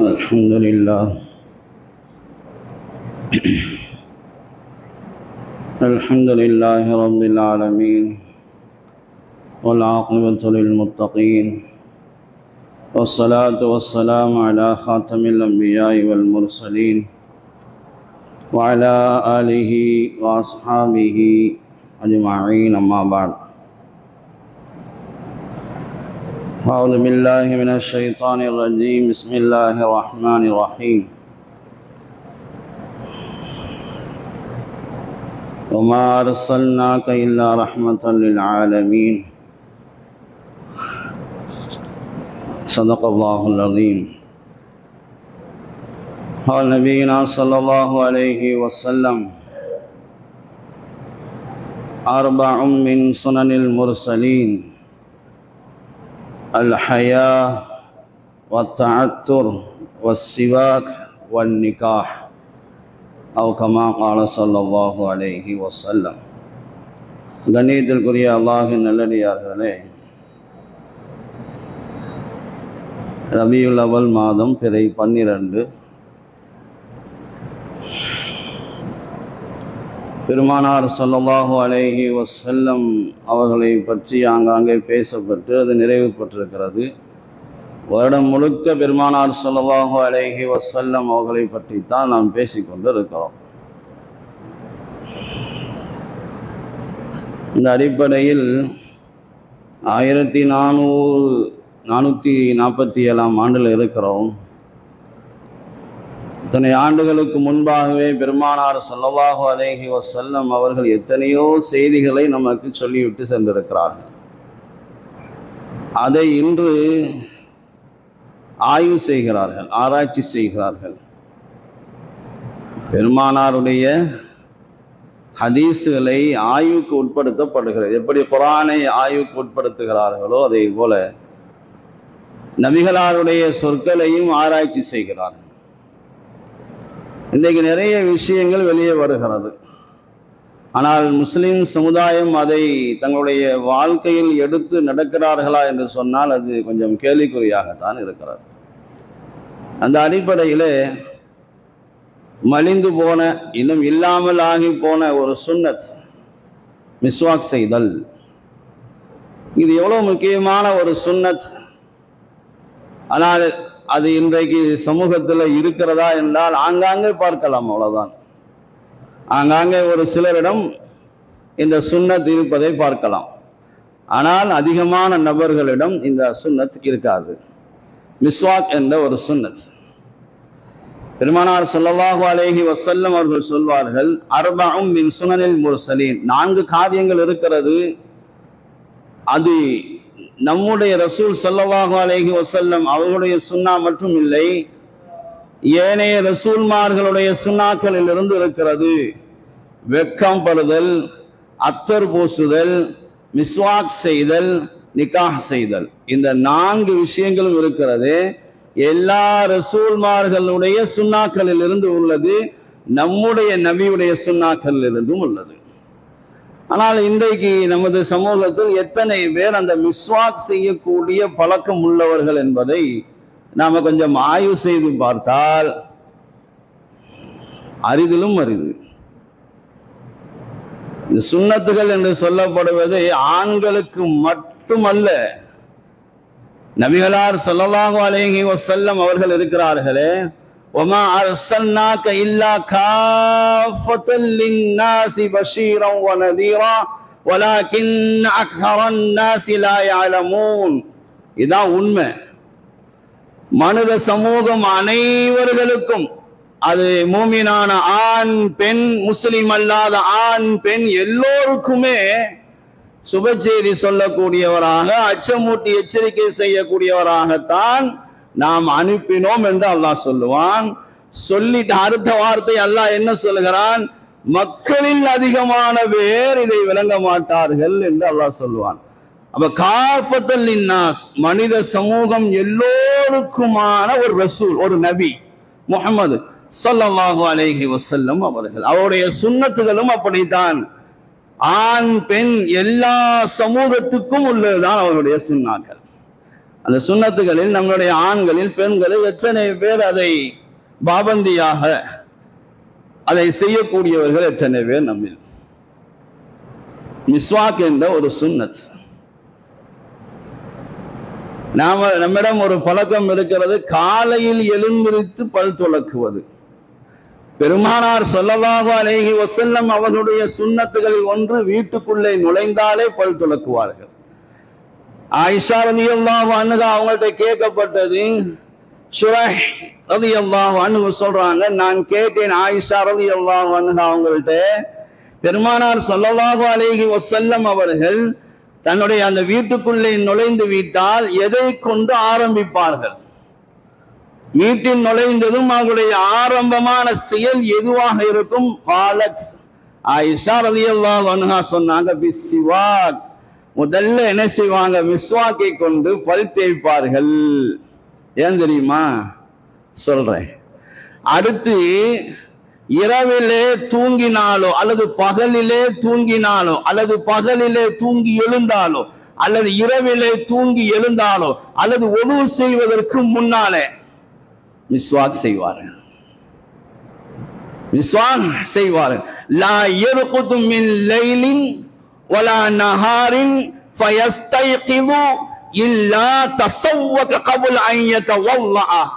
الحمد لله. الحمد لله رب العالمين والعاقبة للمتقين والصلاة والسلام على خاتم الأنبياء والمرسلين وعلى آله وأصحابه أجمعين، أما بعد. أعوذ بالله من الشيطان الرجيم. بسم الله الرحمن الرحيم. وما أرسلناك إلا رحمة للعالمين. صدق الله العظيم. قال نبينا صلى الله عليه وسلم، أربع من سنن المرسلين. الحياة والتعتر والسواك والنكاح أو كما قال صلى الله عليه وسلم கண்ணியத்திற்குரிய அல்லாஹின் நல்லடியார்களே ரபியுல் அவல் மாதம் பிறை பன்னிரண்டு பெருமானார் சல்லல்லாஹு அலேஹி வசல்லம் அவர்களை பற்றி ஆங்காங்கே பேசப்பட்டு அது நிறைவு பெற்றிருக்கிறது வருடம் முழுக்க பெருமானார் சல்லல்லாஹு அலேஹி வசல்லம் அவர்களை பற்றி தான் நாம் பேசிக்கொண்டு இருக்கிறோம் இந்த அடிப்படையில் ஆயிரத்தி நானூறு நானூற்றி நாற்பத்தி ஏழாம் ஆண்டில் இருக்கிறோம். இத்தனை ஆண்டுகளுக்கு முன்பாகவே பெருமானார் சொல்லவாக அலேஹி வசல்லம் அவர்கள் எத்தனையோ செய்திகளை நமக்கு சொல்லிவிட்டு சென்றிருக்கிறார்கள். அதை இன்று ஆய்வு செய்கிறார்கள் ஆராய்ச்சி செய்கிறார்கள். பெருமானாருடைய ஹதீஸுகளை ஆய்வுக்கு உட்படுத்தப்படுகிறது. எப்படி குரானை ஆய்வுக்கு உட்படுத்துகிறார்களோ அதே போல நபிகளாருடைய சொற்களையும் ஆராய்ச்சி செய்கிறார்கள். இன்றைக்கு நிறைய விஷயங்கள் வெளியே வருகிறது. ஆனால் முஸ்லிம் சமுதாயம் அதை தங்களுடைய வாழ்க்கையில் எடுத்து நடக்கிறார்களா என்று சொன்னால் அது கொஞ்சம் கேள்விக்குறியாகத்தான் இருக்கிறது. அந்த அடிப்படையில் மலிந்து போன இன்னும் இல்லாமல் ஆகி போன ஒரு சுன்னத் மிஸ்வாக் செய்தல். இது எவ்வளோ முக்கியமான ஒரு சுன்னத். ஆனால் அது இன்றைக்கு சமூகத்தில் இருக்கிறதா என்றால் ஆங்காங்கே பார்க்கலாம் அவ்வளவுதான். ஆங்காங்கே ஒரு சிலரிடம் இந்த சுன்னத் இருப்பதை பார்க்கலாம். ஆனால் அதிகமான நபர்களிடம் இந்த சுன்னத் இருக்காது. மிஸ்வாக் என்ற ஒரு சுன்னத் பெருமானார் சொல்லல்லாஹு அலேஹி வசல்லம் அவர்கள் சொல்வார்கள் அர்பாவும் மின் சுனனில் முர்சலீன். நான்கு காரியங்கள் இருக்கிறது. அது நம்முடைய ரசூல் சல்லவாஹு அலேஹி வசல்லம் அவர்களுடைய சுண்ணா மட்டும் இல்லை ஏனைய ரசூல்மார்களுடைய சுண்ணாக்களில் இருந்து இருக்கிறது. வெக்கம் படுதல் அத்தர் பூசுதல் மிஸ்வாக் செய்தல் நிக்காஹ் செய்தல். இந்த நான்கு விஷயங்களும் இருக்கிறது. எல்லா ரசூல்மார்களுடைய சுண்ணாக்களில் இருந்து உள்ளது நம்முடைய நபியுடைய சுண்ணாக்களில் இருந்தும் உள்ளது. ஆனால் இன்றைக்கு நமது சமூகத்தில் எத்தனை பேர் அந்த மிஸ்வாக் செய்யக்கூடிய பழக்கம் உள்ளவர்கள் என்பதை நாம கொஞ்சம் ஆய்வு செய்து பார்த்தால் அரிதிலும் அரிது. இந்த சுண்ணத்துகள் என்று சொல்லப்படுவது ஆண்களுக்கு மட்டுமல்ல. நபிகளார் சொல்லலாக அலேஹி வசல்லம் அவர்கள் இருக்கிறார்களே. وما أرسلناك إلا كافة للناس بشيرا ونذيرا ولكن أكثر الناس لا يعلمون இதான் உண்மை மனித சமூகம் அனைவர்களுக்கும் அது மூமினான ஆண் பெண் முஸ்லிம் அல்லாத ஆண் பெண் எல்லோருக்குமே சுப செய்தி சொல்லக்கூடியவராக அச்சமூட்டி எச்சரிக்கை செய்யக்கூடியவராகத்தான் நாம் அனுப்பினோம் என்று அல்லாஹ் சொல்லுவான். சொல்லிட்டு அடுத்த வார்த்தை அல்லாஹ் என்ன சொல்லுகிறான்? மக்களில் அதிகமான பேர் இதை விளங்க மாட்டார்கள் என்று அல்லாஹ் சொல்லுவான். அப்ப காஃபத்தல் இன்னாஸ் மனித சமூகம் எல்லோருக்குமான ஒரு ரசூல் ஒரு நபி முகமது சொல்லல்லாஹு அலேஹி வசல்லம் அவர்கள். அவருடைய சுண்ணத்துகளும் அப்படித்தான். ஆண் பெண் எல்லா சமூகத்துக்கும் உள்ளதுதான் அவருடைய சுண்ணாக்கள் அந்த சுண்ணத்துகளில் நம்மளுடைய ஆண்களில் பெண்களில் எத்தனை பேர் அதை பாபந்தியாக அதை செய்யக்கூடியவர்கள் எத்தனை பேர் நம்மில்? மிஸ்வாக் என்ற ஒரு சுன்னத் நாம நம்மிடம் ஒரு பழக்கம் இருக்கிறது காலையில் எழுந்திருத்து பல் துலக்குவது. பெருமானார் சொல்லலாக அழகி வசல்லம் அவர்களுடைய சுண்ணத்துகளில் ஒன்று வீட்டுக்குள்ளே நுழைந்தாலே பல் துலக்குவார்கள். ஆயிஷா ரதி அல்லாஹ் அண்ணுதான் அவங்கள்ட்ட கேட்கப்பட்டது. சுரஹ் ரதி அல்லாஹ் அணுகு சொல்றாங்க நான் கேட்டேன் ஆயிஷா ரதி அல்லாஹ் அணுக அவங்கள்ட்ட. பெருமானார் சொல்லலாக அலேஹி வசல்லம் அவர்கள் தன்னுடைய அந்த வீட்டுக்குள்ளே நுழைந்து விட்டால் எதை கொண்டு ஆரம்பிப்பார்கள்? வீட்டில் நுழைந்ததும் அவருடைய ஆரம்பமான செயல் எதுவாக இருக்கும்? பாலத் ஆயிஷா ரலியல்லாஹு அன்ஹா சொன்னாங்க பிசிவாக் முதல்ல என்ன செய்வாங்க? மிஸ்வாக்கை கொண்டு பல் தேய்ப்பார்கள். ஏன் தெரியுமா? சொல்றேன். அடுத்து இரவிலே தூங்கினாலோ அல்லது பகலிலே தூங்கினாலோ அல்லது பகலிலே தூங்கி எழுந்தாலோ அல்லது இரவிலே தூங்கி எழுந்தாலோ அல்லது ஒழுவு செய்வதற்கு முன்னாலே மிஸ்வாக் செய்வார்கள். மிஸ்வாக் செய்வார்கள். லா யர்குது மின் லைலின் நஹாரின் ஃபயஸ்தைகிது இல்லா தஸவ்வக கபுல் அன் யதவல்லா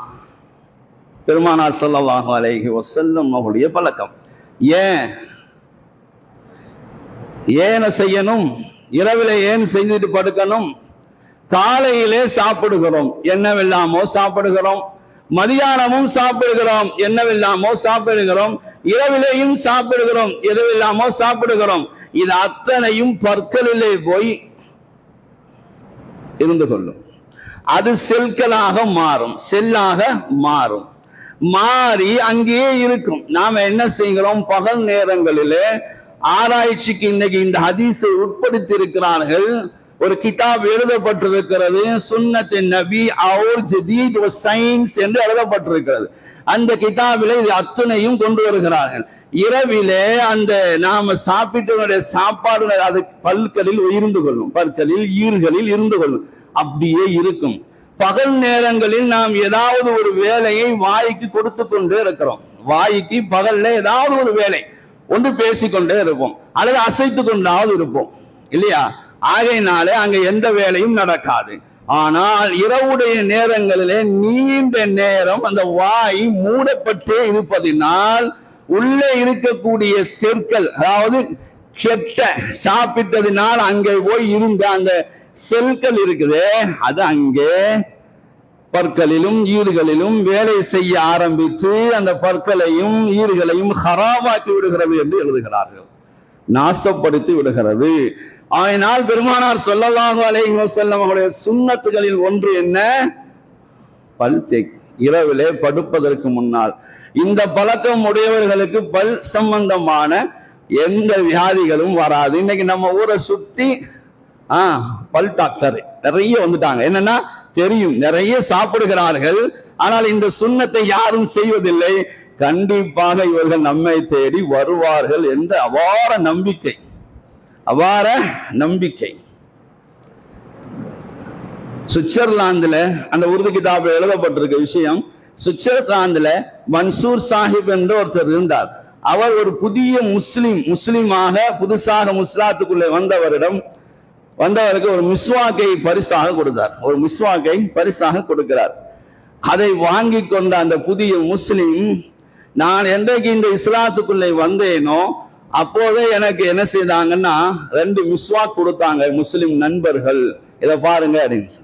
பெருமானார் ஸல்லல்லாஹு அலைஹி வஸல்லம் அவருடைய பழக்கம். ஏன்? ஏன செய்யணும்? இரவில ஏன் செய்துட்டு படுக்கணும்? காலையிலே சாப்பிடுகிறோம். என்னவெல்லாமோ சாப்பிடுகிறோம். மதியானமும் சாப்பிடுகிறோம். என்னவெல்லாமோ சாப்பிடுகிறோம். இரவிலேயும் சாப்பிடுகிறோம். எதுவெல்லாமோ சாப்பிடுகிறோம். இது அத்தனையும் பற்களிலே போய் இருந்து கொள்ளும். அது செல்களாக மாறும் செல்லாக மாறும். மாறி அங்கேயே இருக்கும். நாம என்ன செய்கிறோம்? பகல் நேரங்களிலே ஆராய்ச்சிக்கு இன்னைக்கு இந்த ஹதீஸை உட்படுத்தி இருக்கிறார்கள் ஒரு கிதாப் எழுதப்பட்டிருக்கிறது. சுன்னத்தின் நபி அவுர் ஜதீத் சயின்ஸ் என்று எழுதப்பட்டிருக்கிறது. அந்த கிதாபில இது அத்தனையும் கொண்டு வருகிறார்கள். இரவிலே அந்த நாம சாப்பிட்டவனுடைய சாப்பாடு அது பல்களில் இருந்து கொள்ளும். பற்களில் ஈர்களில் இருந்து கொள்ளும். அப்படியே இருக்கும். பகல் நேரங்களில் நாம் ஏதாவது ஒரு வேலையை வாய்க்கு கொடுத்து கொண்டே இருக்கிறோம். வாய்க்கு பகல்ல ஏதாவது ஒரு வேலை ஒன்று பேசிக்கொண்டே இருப்போம். அல்லது அசைத்து கொண்டாவது இருப்போம். இல்லையா? ஆகையினாலே அங்க எந்த வேலையும் நடக்காது. ஆனால் இரவுடைய நேரங்களிலே நீண்ட நேரம் அந்த வாய் மூடப்பட்டே இருப்பதினால் உள்ளே இருக்கக்கூடிய செற்கள் அதாவது கெட்ட சாப்பிட்டதினால் அங்கே போய் இருந்த அந்த செல்கள் இருக்குது அது அங்கே பற்களிலும் ஈடுகளிலும் வேலை செய்ய ஆரம்பித்து அந்த பற்களையும் ஈடுகளையும் ஹராபாக்கி விடுகிறது என்று எழுதுகிறார்கள். நாசப்படுத்தி விடுகிறது. ஆயினால் பெருமானார் சொல்லலாக அலைஹி வஸல்லம் அவருடைய சுண்ணத்துகளில் ஒன்று என்ன? பல் தேக் இரவிலே படுப்பதற்கு முன்னால். இந்த பழக்கம் உடையவர்களுக்கு பல் சம்பந்தமான எந்த வியாதிகளும் வராது. இன்னைக்கு நம்ம ஊரை சுத்தி ஆஹ் பல் டாக்டர் நிறைய வந்துட்டாங்க. என்னன்னா தெரியும் நிறைய சாப்பிடுகிறார்கள். ஆனால் இந்த சுண்ணத்தை யாரும் செய்வதில்லை. கண்டிப்பாக இவர்கள் நம்மை தேடி வருவார்கள் என்ற அபார நம்பிக்கை. அபார நம்பிக்கை. சுவிட்சர்லாந்துல அந்த உருது கிதாபு எழுதப்பட்டிருக்க விஷயம் சுவிட்சர்லாந்துல மன்சூர் சாஹிப் என்று ஒருத்தர் இருந்தார். அவர் ஒரு புதிய முஸ்லிம் முஸ்லிமாக புதுசாக முஸ்லாத்துக்குள்ளே வந்தவரிடம் வந்தவருக்கு ஒரு மிஸ்வாக்கை பரிசாக கொடுத்தார். ஒரு மிஸ்வாக்கை பரிசாக கொடுக்கிறார். அதை வாங்கி கொண்ட அந்த புதிய முஸ்லிம் நான் என்றைக்கு இந்த இஸ்லாத்துக்குள்ளே வந்தேனோ அப்போதே எனக்கு என்ன செய்தாங்கன்னா ரெண்டு மிஸ்வாக் கொடுத்தாங்க முஸ்லிம் நண்பர்கள். இதை பாருங்க அப்படின்னு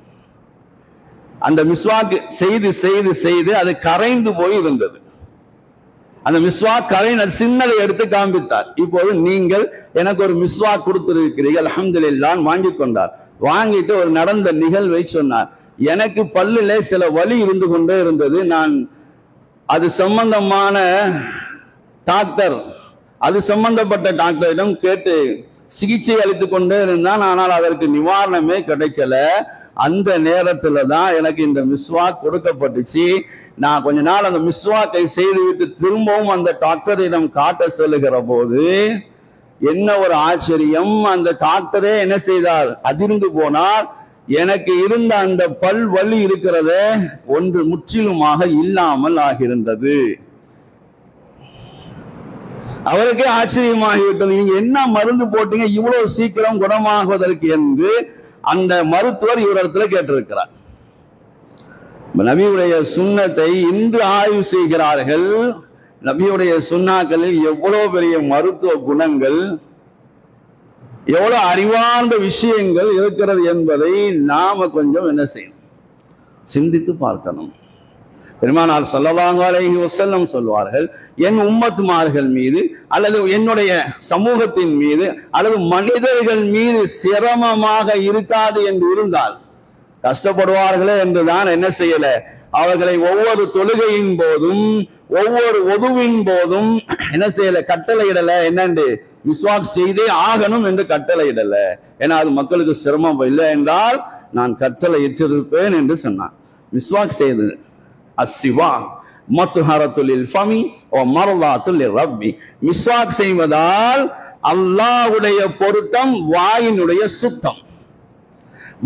அந்த மிஸ்வாக்கு செய்து செய்து செய்து அது கரைந்து போய் இருந்தது அந்த மிஸ்வாக் கரைந்து அது சின்னதை எடுத்து காண்பித்தார். இப்போது நீங்கள் எனக்கு ஒரு மிஸ்வாக் கொடுத்திருக்கிறீர்கள். அல்ஹம்துலில்லாஹ் வாங்கி கொண்டார். வாங்கிட்டு ஒரு நடந்த நிகழ்வை சொன்னார். எனக்கு பல்லில் சில வலி இருந்து கொண்டே இருந்தது. நான் அது சம்பந்தமான டாக்டர் அது சம்பந்தப்பட்ட டாக்டரிடம் கேட்டு சிகிச்சை அளித்து கொண்டே இருந்தான். ஆனால் அதற்கு நிவாரணமே கிடைக்கல. அந்த நேரத்துல தான் எனக்கு இந்த மிஸ்வா கொடுக்கப்பட்டுச்சு. நான் கொஞ்ச நாள் அந்த மிஸ்வாக்கை செய்துவிட்டு திரும்பவும் அந்த டாக்டரிடம் காட்ட செல்லுகிற போது என்ன ஒரு ஆச்சரியம். அந்த டாக்டரே என்ன செய்தார்? அதிர்ந்து போனார். எனக்கு இருந்த அந்த பல் வலி இருக்கிறத ஒன்று முற்றிலுமாக இல்லாமல் ஆகியிருந்தது. அவருக்கே ஆச்சரியமாகிவிட்டது. நீங்க என்ன மருந்து போட்டீங்க? இவ்வளவு சீக்கிரம் குணமாகுவதற்கு என்று அந்த மருத்துவர் இவரிடத்துல கேட்டிருக்கிறார். நபியுடைய சுண்ணத்தை இன்று ஆய்வு செய்கிறார்கள். நபியுடைய சுண்ணாக்களில் எவ்வளவு பெரிய மருத்துவ குணங்கள் எவ்வளவு அறிவார்ந்த விஷயங்கள் இருக்கிறது என்பதை நாம கொஞ்சம் என்ன செய்யணும்? சிந்தித்து பார்க்கணும். பெருமானார் சொல்லலாங்க அலைஹி வஸல்லம் சொல்வார்கள் என் உம்மத்துமார்கள் மீது அல்லது என்னுடைய சமூகத்தின் மீது அல்லது மனிதர்கள் மீது சிரமமாக இருக்காது என்று இருந்தால் கஷ்டப்படுவார்களே என்றுதான் என்ன செய்யல? அவர்களை ஒவ்வொரு தொழுகையின் போதும் ஒவ்வொரு ஒதுவின் போதும் என்ன செய்யல? கட்டளையிடல. என்னண்டு? விஸ்வாக் செய்தே ஆகணும் என்று கட்டளையிடல. ஏன்னா அது மக்களுக்கு சிரமம் இல்லை என்றால் நான் கட்டளை இட்டிருப்பேன் என்று சொன்னான். விஸ்வாக் செய்தது. அசிவா மத்துஹரத்துலில் ஃபமி ஓ மரலாத்துலில் ரப்பி மிஸ்வாக் செய்வதால் அல்லாஹுடைய பொருத்தம் வாயினுடைய சுத்தம்.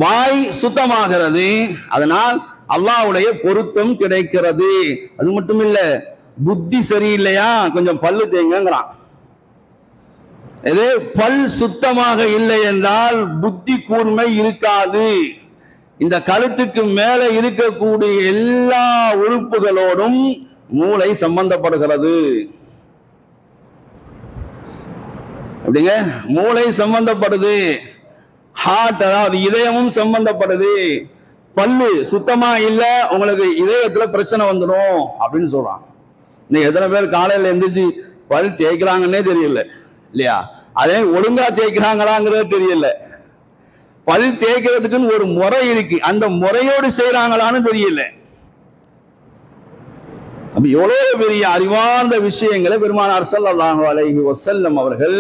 வாய் சுத்தமாகிறது அதனால் அல்லாஹ்வுடைய பொருத்தம் கிடைக்கிறது. அது மட்டும் இல்ல புத்தி சரியில்லையா? கொஞ்சம் பல்லு தேங்கிறான் இது பல் சுத்தமாக இல்லை என்றால் புத்தி கூர்மை இருக்காது. இந்த கழுத்துக்கு மேல இருக்கக்கூடிய எல்லா உறுப்புகளோடும் மூளை சம்பந்தப்படுகிறது. அப்படிங்க? மூளை சம்பந்தப்படுது. ஹார்ட் அதாவது இதயமும் சம்பந்தப்படுது. பல்லு சுத்தமா இல்ல உங்களுக்கு இதயத்துல பிரச்சனை வந்துடும் அப்படின்னு சொல்றான். இன்னைக்கு எத்தனை பேர் காலையில எந்திரிச்சு பல் தேய்க்கிறாங்கன்னே தெரியல. இல்லையா? அதே ஒழுங்கா தேய்க்கிறாங்களாங்கிறது தெரியல. பல் தேய்க்கிறதுக்குன்னு ஒரு முறை இருக்கு. அந்த முறையோடு செய்யறாங்களான்னு தெரியல. அப்ப எவ்வளவு பெரிய அறிவார்ந்த விஷயங்களை பெருமானார் ஸல்லல்லாஹு அலைஹி செல்லும் அவர்கள்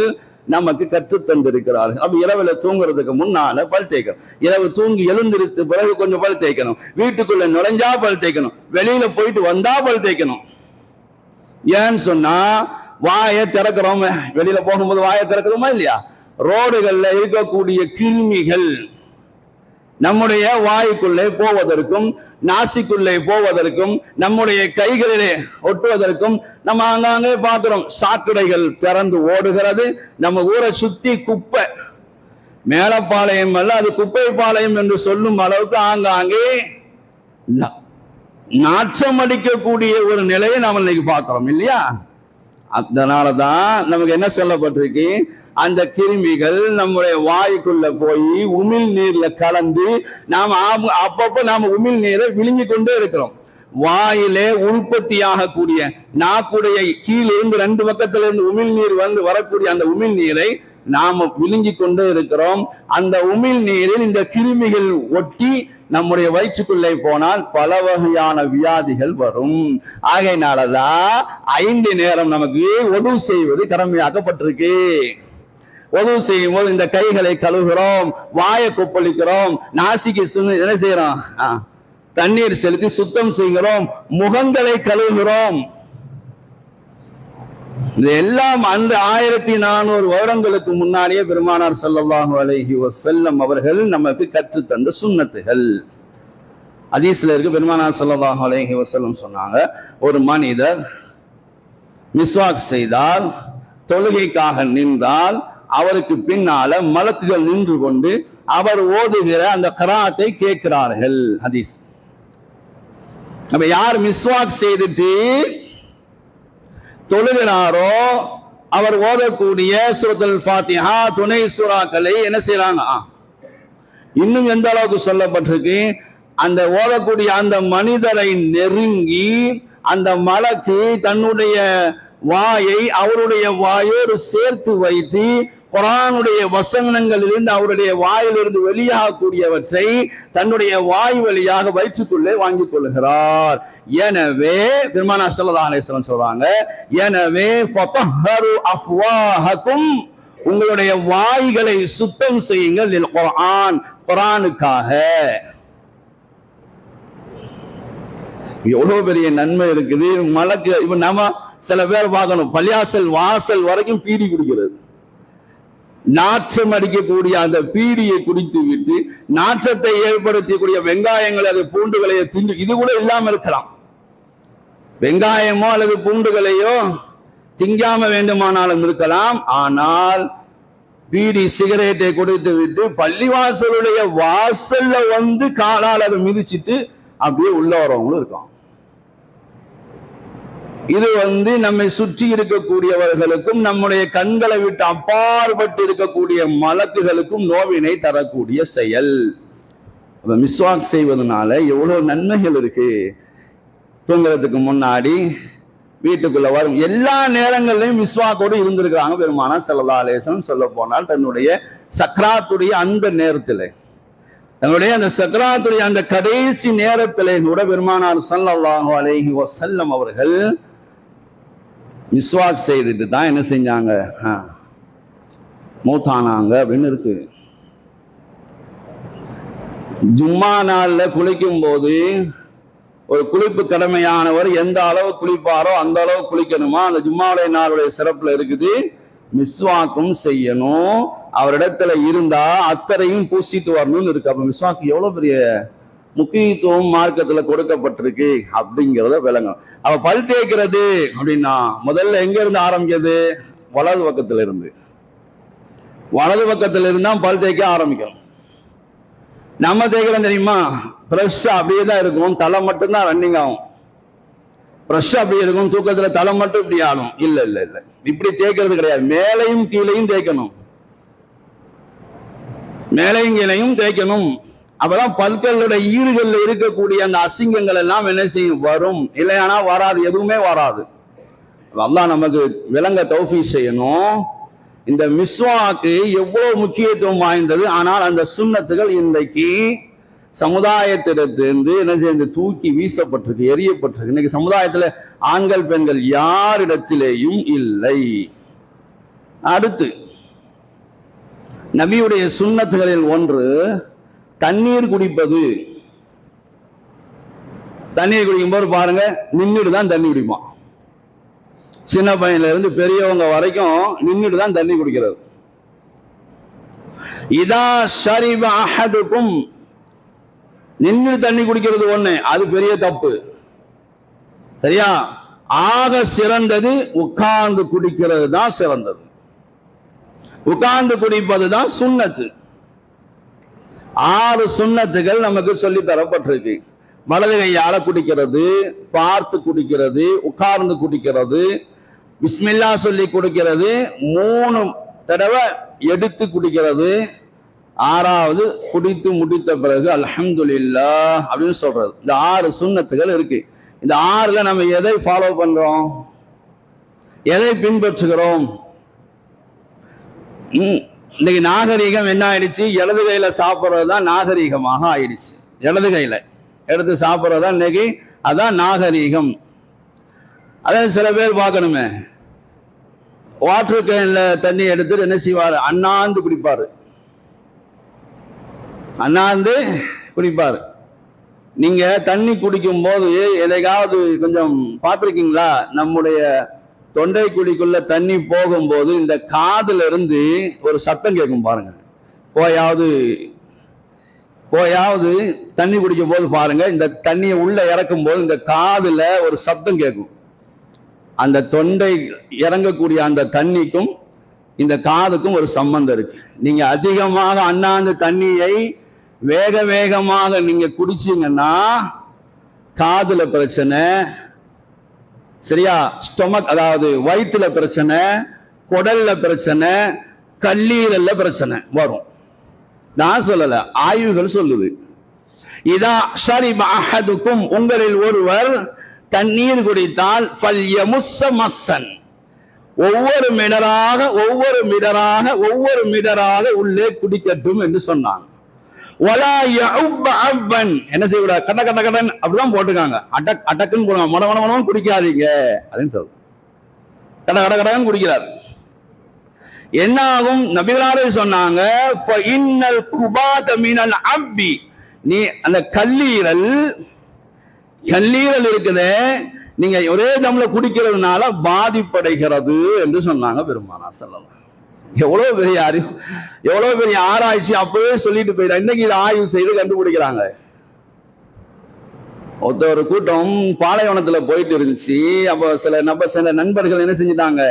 நமக்கு கற்று தந்திருக்கிறார்கள். அப்ப இரவுல தூங்குறதுக்கு முன்னால பல் தேய்க்கணும். இரவு தூங்கி எழுந்திருத்து பிறகு கொஞ்சம் பல் தேய்க்கணும். வீட்டுக்குள்ள நுழைஞ்சா பல் தேய்க்கணும். வெளியில போயிட்டு வந்தா பல் தேய்க்கணும். ஏன்னு சொன்னா வாயை திறக்கிறோமே. வெளியில போகும்போது வாயை திறக்கிறோமா இல்லையா? ரோடுகளில் இருக்கக்கூடிய கிருமிகள் நம்முடைய வாய்க்குள்ளே போவதற்கும் நாசிக்குள்ளே போவதற்கும் நம்முடைய கைகளிலே ஒட்டுவதற்கும் நம்ம ஆங்காங்கே பார்க்கிறோம். சாக்கடைகள் திறந்து ஓடுகிறது. நம்ம ஊரை சுத்தி குப்பை. மேலப்பாளையம் அல்ல அது குப்பை பாளையம் என்று சொல்லும் அளவுக்கு ஆங்காங்கே நா- நாற்றம் அடிக்கக்கூடிய ஒரு நிலையை நாம் இன்னைக்கு பார்க்கிறோம் இல்லையா? அதனால தான் நமக்கு என்ன சொல்லப்பட்டிருக்கு? அந்த கிருமிகள் நம்முடைய வாய்க்குள்ள போய் உமிழ் நீர்ல கலந்து நாம் அப்பப்போ நாம் உமிழ் நீரை விழுங்கி கொண்டே இருக்கிறோம். வாயிலே உற்பத்தியாக கூடிய நாக்குடைய கீழிருந்து ரெண்டு பக்கத்துல இருந்து உமிழ் நீர் வந்து வரக்கூடிய அந்த உமிழ் நீரை நாம விழுங்கி கொண்டே இருக்கிறோம். அந்த உமிழ் நீரில் இந்த கிருமிகள் ஒட்டி நம்முடைய வயிற்றுக்குள்ளே போனால் பல வகையான வியாதிகள் வரும். ஆகையினாலதான் ஐந்து நேரம் நமக்கு ஒடுவு செய்வது கடமையாக்கப்பட்டிருக்கு. உதவு செய்யும் போது இந்த கைகளை கழுவுகிறோம் வாயை கொப்பளிக்கிறோம் நாசிக்கு என்ன செய்யறோம்? தண்ணீர் செலுத்தி சுத்தம் செய்கிறோம் முகங்களை கழுவுகிறோம். இது எல்லாம் அந்த ஆயிரத்தி நானூறு வருடங்களுக்கு முன்னாடியே பெருமானார் ஸல்லல்லாஹு அலைஹி செல்லம் அவர்கள் நமக்கு கற்று தந்த சுன்னத்துகள் ஹதீஸ்ல இருக்கு பெருமானார் செல்லவாக அலைஹி வஸல்லம் சொன்னாங்க ஒரு மனிதர் மிஸ்வாக் செய்தால் தொழுகைக்காக நின்றால் அவருக்கு பின்னால மலக்குகள் நின்று கொண்டு அவர் ஓதுகிற அந்த கராத்தை கேட்கிறார்கள் ஹதீஸ். அப்ப யார் மிஸ்வாக் செய்துட்டு தொழுகிறாரோ அவர் ஓதக்கூடிய சுரத்தல் ஃபாத்திஹா துணை சுறாக்களை என்ன செய்யறாங்க இன்னும் எந்த அளவுக்கு சொல்லப்பட்டிருக்கு? அந்த ஓதக்கூடிய அந்த மனிதரை நெருங்கி அந்த மலக்கு தன்னுடைய வாயை அவருடைய வாயோடு சேர்த்து வைத்து குரானுடைய வசனங்களிலிருந்து அவருடைய வாயிலிருந்து வெளியாகக்கூடியவற்றை தன்னுடைய வாய் வழியாக வயிற்றுக்குள்ளே வாங்கிக் கொள்கிறார் எனவே பெருமானா ஸல்லல்லாஹு சொல்றாங்க எனவே அஃப்வாஹக்கும் உங்களுடைய வாய்களை சுத்தம் செய்யுங்கள் குரான் குரானுக்காக எவ்வளவு பெரிய நன்மை இருக்குது மலக்கு இப்ப நம்ம சில பேர் பார்க்கணும் பள்ளியாசல் வாசல் வரைக்கும் பீடி குடிக்கிறது. நாற்றம் அடிக்கக்கூடிய அந்த பீடியை குடித்து விட்டு நாற்றத்தை ஏற்படுத்தக்கூடிய வெங்காயங்கள் அது பூண்டுகளை தின்று இது கூட இல்லாம இருக்கலாம். வெங்காயமோ அல்லது பூண்டுகளையோ திங்காம வேண்டுமானாலும் இருக்கலாம். ஆனால் பீடி சிகரெட்டை கொடுத்து விட்டு பள்ளிவாசலுடைய வாசல்ல வந்து காலால் அதை மிதிச்சிட்டு அப்படியே உள்ள வரவங்களும் இருக்கான் இது வந்து நம்மை சுற்றி இருக்கக்கூடியவர்களுக்கும் நம்முடைய கண்களை விட்டு அப்பாற்பட்டு இருக்கக்கூடிய மலக்குகளுக்கும் நோவினை தரக்கூடிய செயல். மிஸ்வாக் செய்வதனால எவ்வளவு நன்மைகள் இருக்கு. தூங்குறதுக்கு முன்னாடி வீட்டுக்குள்ள வரும். எல்லா நேரங்களிலும் விஸ்வாக்கோடு இருந்திருக்கிறாங்க பெருமானா செல்லல்லா அலேசன் சொல்ல போனால் தன்னுடைய சக்ராத்துடைய அந்த நேரத்தில் தன்னுடைய அந்த சக்ராத்துடைய அந்த கடைசி நேரத்தில் கூட பெருமானார் சல்லாஹு அலேஹி வசல்லம் அவர்கள் மிஸ்வாக் செய்துட்டு தான் என்ன செஞ்சாங்க? மூத்தானாங்க அப்படின்னு இருக்கு. ஜும்மா நாள்ல குளிக்கும் போது ஒரு குளிப்பு கடமையானவர் எந்த அளவு குளிப்பாரோ அந்த அளவு குளிக்கணுமா? அந்த ஜும்மாவுடைய நாளுடைய சிறப்புல இருக்குது. மிஸ்வாக்கும் செய்யணும். அவரிடத்துல இருந்தா அத்தரையும் பூசிட்டு வரணும்னு இருக்கு. அப்ப மிஸ்வாக்கு எவ்வளவு பெரிய முக்கியத்துவம் மார்க்கத்துல கொடுக்கப்பட்டிருக்கு அப்படிங்கிறத விளங்கும் அவ பல் தேய்க்கிறது அப்படின்னா முதல்ல எங்க இருந்து ஆரம்பிக்கிறது? வலது பக்கத்துல இருந்து வலது பக்கத்துல இருந்தா பல் தேய்க்க ஆரம்பிக்கணும். நம்ம தேய்க்கிறோம் தெரியுமா? ப்ரஷ் அப்படியே தான் இருக்கும். தலை மட்டும்தான் ரன்னிங் ஆகும். ப்ரஷ் அப்படியே இருக்கும். தூக்கத்துல தலை மட்டும் இப்படி ஆடும் இல்ல இல்ல இல்ல. இப்படி தேய்க்கிறது கிடையாது. மேலையும் கீழையும் தேய்க்கணும். மேலையும் கீழையும் தேய்க்கணும். அப்பதான் பற்களுடைய ஈடுகள்ல இருக்கக்கூடிய அந்த அசிங்கங்கள் எல்லாம் என்ன செய்யும்? வரும். இல்லையானா வராது. எதுவுமே வராது. அல்லாஹ் நமக்கு விலங்க தௌஃபி செய்யணும். இந்த மிஸ்வாக்கு எவ்வளவு முக்கியத்துவம் வாய்ந்தது ஆனால் அந்த சுண்ணத்துகள் இன்றைக்கு சமுதாயத்திடத்திலிருந்து என்ன செய்து தூக்கி வீசப்பட்டிருக்கு எரியப்பட்டிருக்கு இன்னைக்கு சமுதாயத்துல ஆண்கள் பெண்கள் யாரிடத்திலேயும் இல்லை. அடுத்து நபியுடைய சுண்ணத்துகளில் ஒன்று தண்ணீர் குடிப்பது. தண்ணீர் குடிக்கும்போது பாருங்க நின்றுட்டு தான் தண்ணி குடிப்பான். சின்ன பையன்ல இருந்து பெரியவங்க வரைக்கும் நின்றுட்டு தான் தண்ணி குடிக்கிறது. இதா ஷரிப அஹடுக்கும் நின்று தண்ணி குடிக்கிறது ஒண்ணு அது பெரிய தப்பு. சரியா? ஆக சிறந்தது உட்கார்ந்து குடிக்கிறது தான் சிறந்தது. உட்கார்ந்து குடிப்பது தான் சுண்ணத்து. ஆறு சுண்ணத்துகள் நமக்கு சொல்லி தரப்பட்டிருக்கு. வலது கையால குடிக்கிறது பார்த்து குடிக்கிறது உட்கார்ந்து குடிக்கிறது பிஸ்மில்லா சொல்லி குடிக்கிறது மூணு தடவை எடுத்து குடிக்கிறது. ஆறாவது குடித்து முடித்த பிறகு அல்ஹம்துலில்லா அப்படின்னு சொல்றது. இந்த ஆறு சுண்ணத்துகள் இருக்கு. இந்த ஆறுல நம்ம எதை ஃபாலோ பண்றோம்? எதை பின்பற்றுகிறோம்? இன்னைக்கு நாகரீகம் என்ன ஆயிடுச்சு? இடது கையில சாப்பிட்றது தான் நாகரீகமாக ஆயிடுச்சு. இடது கையில எடுத்து சாப்பிட்றது தான் இன்னைக்கு அதான் நாகரீகம். அதான் சில பேர் பார்க்கணுமே. வாட்டர் கேன்ல தண்ணி எடுத்துட்டு என்ன செய்வார்? அண்ணாந்து குடிப்பார். அண்ணாந்து குடிப்பார். நீங்க தண்ணி குடிக்கும் போது எதையாவது கொஞ்சம் பார்த்துருக்கீங்களா? நம்முடைய தொண்டை குழிக்குள்ள தண்ணி போகும்போது இந்த காதுல இருந்து ஒரு சத்தம் கேட்கும் பாருங்க. போயாவது போயாவது தண்ணி குடிக்கும் போது பாருங்க இந்த தண்ணியை உள்ள இறக்கும் போது இந்த காதுல ஒரு சத்தம் கேட்கும். அந்த தொண்டை இறங்கக்கூடிய அந்த தண்ணிக்கும் இந்த காதுக்கும் ஒரு சம்பந்தம் இருக்கு. நீங்க அதிகமாக அண்ணாந்து தண்ணியை வேக வேகமாக நீங்க குடிச்சீங்கன்னா காதுல பிரச்சனை சரியா? ஸ்டொமக் அதாவது வயிற்றுல பிரச்சனை குடல்ல பிரச்சனை கல்லீரல்ல பிரச்சனை வரும். நான் சொல்லல ஆய்வுகள் சொல்லுது. இதா சரி உங்களில் ஒருவர் தண்ணீர் குடித்தால் மஸ்ஸன். ஒவ்வொரு மிடராக ஒவ்வொரு மிடராக ஒவ்வொரு மிடராக உள்ளே குடிக்கட்டும் என்று சொன்னாங்க. என்ன செய்யக்கூடாது? கட்ட கட்ட கடன் அப்படிதான் போட்டுக்காங்க. அடக் அடக்குன்னு போடுவாங்க. மட மட குடிக்காதீங்க. அப்படின்னு சொல்லு கட கட கடன்னு குடிக்கிறார். என்ன ஆகும் நபிகளாரே சொன்னாங்க நீ அந்த கல்லீரல் கல்லீரல் இருக்குதே. நீங்க ஒரே தம்ல குடிக்கிறதுனால பாதிப்படைகிறது என்று சொன்னாங்க பெருமானார் சொல்லலாம் எவ்வளவு பெரிய அறிவு எவ்வளவு பெரிய ஆராய்ச்சி அப்பவே சொல்லிட்டு போயிடா இன்னைக்கு இதை ஆய்வு செய்து கண்டுபிடிக்கிறாங்க. ஒருத்த ஒரு கூட்டம் பாலைவனத்துல போயிட்டு இருந்துச்சு. அப்போ சில நபர் சில நண்பர்கள் என்ன செஞ்சுட்டாங்க?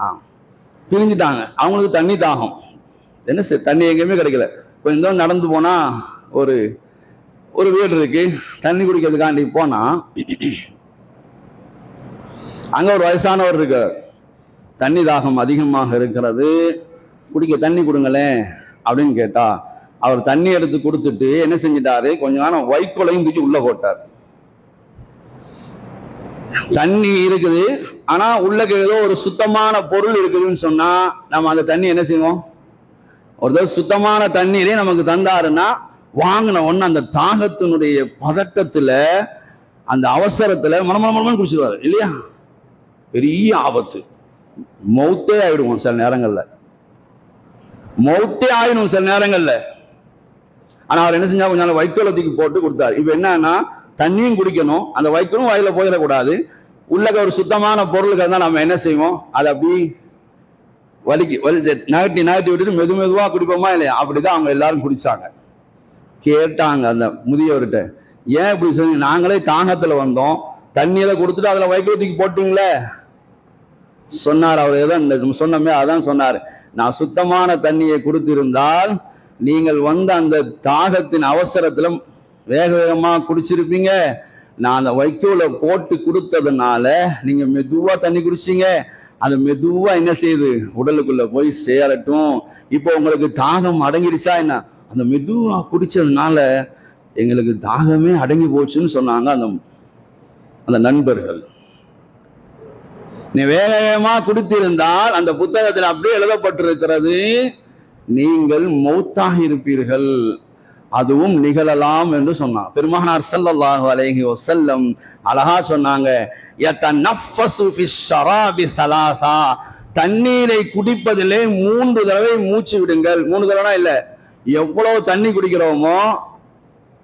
ஆ பிரிஞ்சுட்டாங்க அவங்களுக்கு தண்ணி தாகம். என்ன தண்ணி எங்கேயுமே கிடைக்கல. கொஞ்சம் நடந்து போனா ஒரு ஒரு வீடு இருக்கு. தண்ணி குடிக்கிறதுக்காண்டி போனா அங்க ஒரு வயசானவர் இருக்கார் தண்ணி தாகம் அதிகமாக இருக்கிறது. குடிக்க தண்ணி கொடுங்களேன் அப்படின்னு கேட்டா அவர் தண்ணி எடுத்து கொடுத்துட்டு என்ன செஞ்சிட்டாரு? கொஞ்ச நேரம் வைக்கோலையும் தூக்கி உள்ள போட்டார். தண்ணி இருக்குது. ஆனா உள்ளக்கு ஏதோ ஒரு சுத்தமான பொருள் இருக்குதுன்னு சொன்னா நம்ம அந்த தண்ணி என்ன செய்வோம்? ஒரு தடவை சுத்தமான தண்ணீரே நமக்கு தந்தாருன்னா வாங்கின உடனே அந்த தாகத்தினுடைய பதட்டத்துல அந்த அவசரத்துல மனமன மனமன் குடிச்சிருவாரு இல்லையா? பெரிய ஆபத்து. மௌத்தே ஆயிடுவோம் சில நேரங்கள்ல. மௌத்தே ஆயிடும் சில நேரங்கள்ல. ஆனா அவர் என்ன செஞ்சா கொஞ்ச நாள் வைக்கோல தூக்கி போட்டு கொடுத்தாரு. இப்ப என்னன்னா தண்ணியும் குடிக்கணும் அந்த வைக்கோலும் வாயில போயிடக்கூடாது. உள்ளக ஒரு சுத்தமான பொருளுக்கு இருந்தால் நம்ம என்ன செய்வோம்? அதை அப்படி வலிக்கு வலி நகட்டி நகட்டி விட்டுட்டு மெது மெதுவாக குடிப்போமா இல்லையா? அப்படிதான் அவங்க எல்லாரும் குடிச்சாங்க. கேட்டாங்க அந்த முதியவர்கிட்ட. ஏன் இப்படி சொல்லி நாங்களே தாகத்தில் வந்தோம். தண்ணியில கொடுத்துட்டு அதில் வைக்கோத்துக்கு போட்டீங்களே? சொன்னார் அவர். ஏதோ இந்த சொன்னமே அதான் சொன்னார். நான் சுத்தமான தண்ணியை கொடுத்திருந்தால் நீங்கள் வந்த அந்த தாகத்தின் அவசரத்தில் வேக வேகமாக குடிச்சிருப்பீங்க. நான் அந்த வைக்கோல போட்டு கொடுத்ததுனால நீங்க மெதுவா தண்ணி குடிச்சீங்க. அது மெதுவா என்ன செய்யுது? உடலுக்குள்ள போய் சேரட்டும். இப்போ உங்களுக்கு தாகம் அடங்கிடுச்சா என்ன? அந்த மெதுவாக குடித்ததுனால எங்களுக்கு தாகமே அடங்கி போச்சுன்னு சொன்னாங்க அந்த அந்த நண்பர்கள். நீ வேக வேகமாக குடித்திருந்தால் அந்த புத்தகத்தில் அப்படியே எழுதப்பட்டிருக்கிறது நீங்கள் மௌத்தாக இருப்பீர்கள். அதுவும் நிகழலாம் என்று சொன்னான் பெருமகனார் ஸல்லல்லாஹு அலைஹி வசல்லம் அழகா சொன்னாங்க தண்ணீரை குடிப்பதிலே மூன்று தடவை மூச்சு விடுங்கள். மூணு தடவை இல்ல எவ்வளவு தண்ணி குடிக்கிறோமோ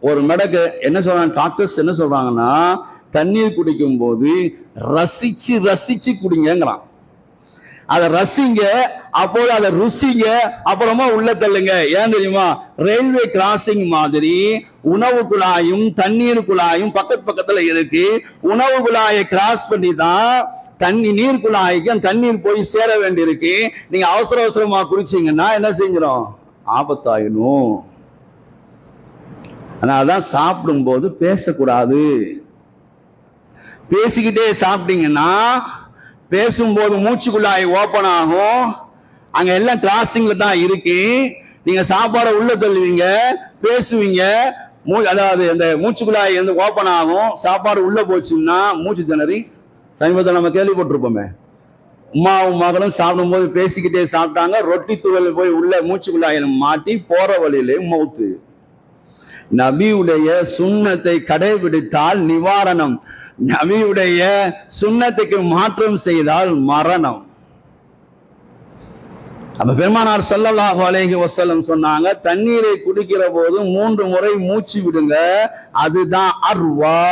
ஒரு மெடக்கு என்ன சொல்றாங்க டாக்டர்ஸ் என்ன சொல்றாங்கன்னா தண்ணீர் குடிக்கும் போது ரசிச்சு ரசிச்சு குடிங்கிறான் அதை ரசிங்க அப்போது அதை ருசிங்க அப்புறமா உள்ள தள்ளுங்க. ஏன் தெரியுமா? ரயில்வே கிராசிங் மாதிரி உணவு குழாயும் தண்ணீர் குழாயும் பக்கத்து பக்கத்துல இருக்கு. உணவு குழாயை கிராஸ் பண்ணி தான் தண்ணி நீர் குழாய்க்கு தண்ணீர் போய் சேர வேண்டியிருக்கு. நீங்க அவசர அவசரமா குடிச்சீங்கன்னா என்ன செஞ்சிடும் ஆபத்தாயிடும் அதனாலதான் சாப்பிடும் போது பேசக்கூடாது. பேசிக்கிட்டே சாப்பிட்டீங்கன்னா பேசும்போது மூச்சுக்குள்ளாய் ஓப்பன் ஆகும். அங்க எல்லாம் கிராசிங்ல தான் இருக்கு. நீங்க சாப்பாடை உள்ள தள்ளுவீங்க பேசுவீங்க. மூ அதாவது அந்த மூச்சுக்குழாய் வந்து ஓப்பன் ஆகும். சாப்பாடு உள்ள போச்சுன்னா மூச்சு திணறி சமீபத்தில் நம்ம கேள்விப்பட்டிருப்போமே. உமாவும் மகளும் சாப்பிடும்போது பேசிக்கிட்டே சாப்பிட்டாங்க. ரொட்டி துகள் போய் உள்ள மூச்சு குழாயில் மாட்டி போற வழியிலே மௌத்து. நபியுடைய சுண்ணத்தை கடைபிடித்தால் நிவாரணம். நபியுடைய சுண்ணத்துக்கு மாற்றம் செய்தால் மரணம். அப்ப பெருமானார் சொல்லலாஹு அலேஹி வசல்லம் சொன்னாங்க தண்ணீரை குடிக்கிற போது மூன்று முறை மூச்சு விடுங்க. அதுதான் அர்வா.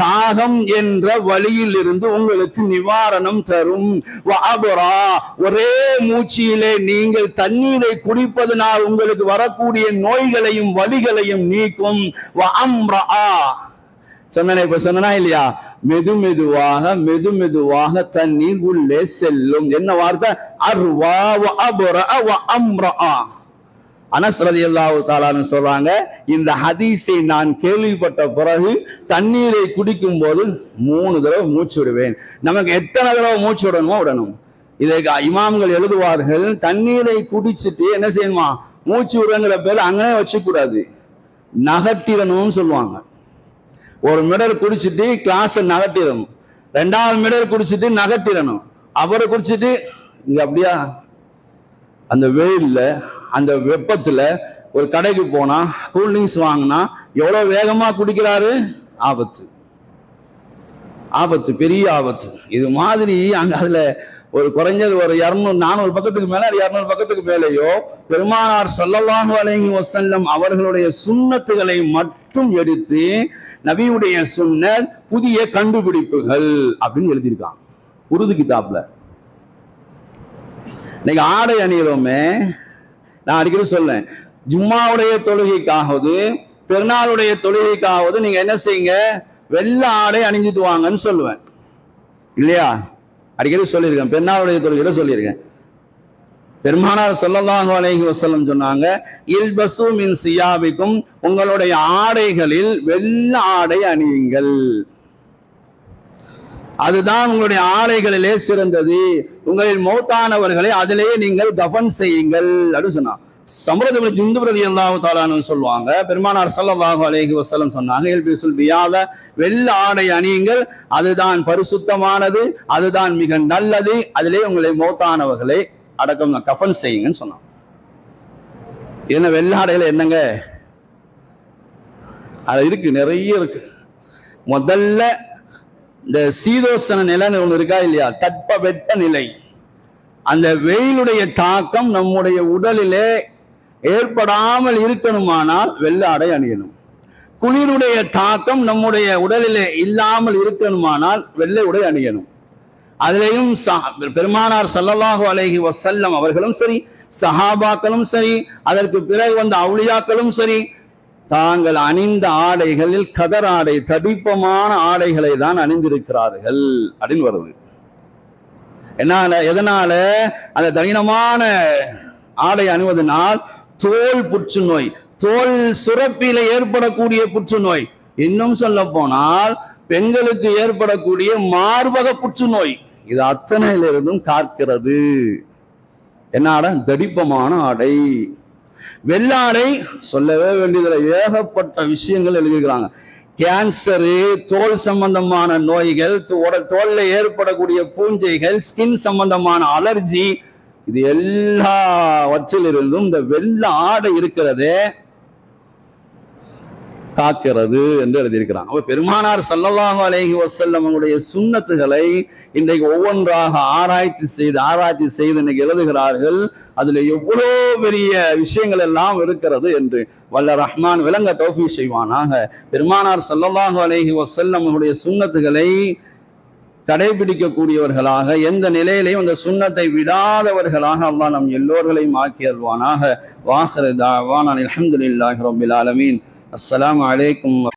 தாகம் என்ற வழியில் இருந்து உங்களுக்கு நிவாரணம் தரும். வஅபரா ஒரே மூச்சியிலே நீங்கள் தண்ணீரை குடிப்பதனால் உங்களுக்கு வரக்கூடிய நோய்களையும் வலிகளையும் நீக்கும். வஅம்ரா சொன்னனே இப்ப சொன்னா இல்லையா? மெது மெதுவாக மெது மெதுவாக தண்ணீர் உள்ளே செல்லும். என்ன வார்த்தை? அர்வா வ அபுரா வ அம்ரா. அனஸ்ரதி ரலியல்லாஹு தாலான்னு சொல்றாங்க. இந்த ஹதீஸை நான் கேள்விப்பட்ட பிறகு தண்ணீரை குடிக்கும் போது மூணு தடவை மூச்சு விடுவேன். நமக்கு எத்தனை தடவை மூச்சு விடணுமோ விடணும். இதை இமாம்கள் எழுதுவார்கள் தண்ணீரை குடிச்சிட்டு என்ன செய்யணுமா? மூச்சு விடுங்கிற பேர் அங்கே வச்சுக்கூடாது. நகட்டிடணும்னு சொல்லுவாங்க. ஒரு மிடர் குடிச்சிட்டு கிளாஸை நகட்டிடணும் ரெண்டாவது மிடர் குடிச்சிட்டு நகட்டிடணும் அவரை குடிச்சிட்டு இங்க அப்படியா? அந்த வெயில்ல அந்த வெப்பத்துல ஒரு கடைக்கு போனா கூல்ட்ரிங்க்ஸ் வாங்கினா எவ்வளவு வேகமா குடிக்கிறாரு? ஆபத்து. ஆபத்து பெரிய ஆபத்து. இது மாதிரி அங்க அதுல ஒரு குறைஞ்சது ஒரு இருநூறு நானூறு பக்கத்துக்கு மேல இருநூறு பக்கத்துக்கு மேலேயோ பெருமானார் சொல்லவாக வழங்கி வஸல்லம் அவர்களுடைய சுண்ணத்துகளை மட்டும் எடுத்து நபியுடைய சுன்னத் புதிய கண்டுபிடிப்புகள் அப்படின்னு எழுதியிருக்கான் உருது கிதாப்ல. இன்னைக்கு ஆடை அணியிலுமே நான் அடிக்கடி சொல்லேன் ஜும்மாவுடைய தொழுகைக்காவது பெருநாளுடைய தொழுகைக்காவது நீங்க என்ன செய்யுங்க? வெள்ளை ஆடை அணிஞ்சிட்டு வாங்கன்னு சொல்லுவேன். இல்லையா? அடிக்கடி சொல்லியிருக்கேன். பெருநாளுடைய தொழுகையில சொல்லியிருக்கேன். பெருமானார் சொல்லலாம் அலைஹி வசலம் சொன்னாங்க இல்பசு மின் சியாபிக்கும் உங்களுடைய ஆடைகளில் வெள்ள ஆடை அணியுங்கள். அதுதான் உங்களுடைய ஆடைகளிலே சிறந்தது. உங்களின் மௌத்தானவர்களை அதிலேயே நீங்கள் கஃன் செய்யுங்கள். அப்படின்னு சொன்னான் சமரத இந்து பிரதி அல்லாஹு சொல்லுவாங்க. பெருமானார் சல்லாஹு அலேஹி வசலம் சொன்னாங்க இல்பிசுல் பியாத வெள்ள ஆடை அணியுங்கள். அதுதான் பரிசுத்தமானது அதுதான் மிக நல்லது. அதிலே உங்களை மௌத்தானவர்களை அடக்கம் கஃபன் செய்யுங்கன்னு சொன்னான். என்ன வெள்ளாடையில என்னங்க? அது இருக்கு நிறைய இருக்கு. முதல்ல இந்த சீதோசன நிலைன்னு ஒன்று இருக்கா இல்லையா? தட்ப வெப்ப நிலை. அந்த வெயிலுடைய தாக்கம் நம்முடைய உடலிலே ஏற்படாமல் இருக்கணுமானால் வெள்ளாடை அணியணும். குளிருடைய தாக்கம் நம்முடைய உடலிலே இல்லாமல் இருக்கணுமானால் வெள்ளை உடை அணியணும். அதிலேயும் பெருமானார் சல்லல்லாஹு அலைஹி வசல்லம் அவர்களும் சரி சஹாபாக்களும் சரி அதற்கு பிறகு வந்த அவுளியாக்களும் சரி தாங்கள் அணிந்த ஆடைகளில் கதர் ஆடை தடிப்பமான ஆடைகளை தான் அணிந்திருக்கிறார்கள் அப்படின்னு வருது. என்னால எதனால? அந்த தடினமான ஆடை அணிவதனால் தோல் புற்றுநோய் தோல் சுரப்பில ஏற்படக்கூடிய புற்றுநோய் இன்னும் சொல்ல போனால் பெண்களுக்கு ஏற்படக்கூடிய மார்பக புற்றுநோய் இது அத்தனையிலிருந்தும் காக்கிறது. என்ன தடிப்பமான ஆடை. வெள்ளாடை சொல்லவே வேண்டியதில்லை. ஏகப்பட்ட விஷயங்கள் எழுதியிருக்கிறாங்க. கேன்சரு தோல் சம்பந்தமான நோய்கள் தோ- தோல்ல ஏற்படக்கூடிய பூஞ்சைகள் ஸ்கின் சம்பந்தமான அலர்ஜி இது எல்லாவற்றிலிருந்தும் இந்த வெள்ள ஆடை இருக்கிறதே காக்கிறது என்று எழுதியிருக்கிறான். அப்ப பெருமானார் சல்லல்லாஹு அலேஹி வசல்லம் அவங்களுடைய சுண்ணத்துகளை இன்றைக்கு ஒவ்வொன்றாக ஆராய்ச்சி செய்து ஆராய்ச்சி செய்து இன்னைக்கு எழுதுகிறார்கள். அதுல எவ்வளோ பெரிய விஷயங்கள் எல்லாம் இருக்கிறது என்று வல்ல ரஹ்மான் விளங்க டோஃபி செய்வானாக. பெருமானார் சல்லல்லாஹு அலேஹி வசல்லம் அவங்களுடைய சுண்ணத்துகளை கடைபிடிக்கக்கூடியவர்களாக எந்த நிலையிலையும் அந்த சுண்ணத்தை விடாதவர்களாக அல்லாஹ் நம் எல்லோர்களையும் ஆக்கியல்வானாக வாஹர் தாவான் அலமதுல்லாஹி ரபில் ஆலமீன். السلام علیکم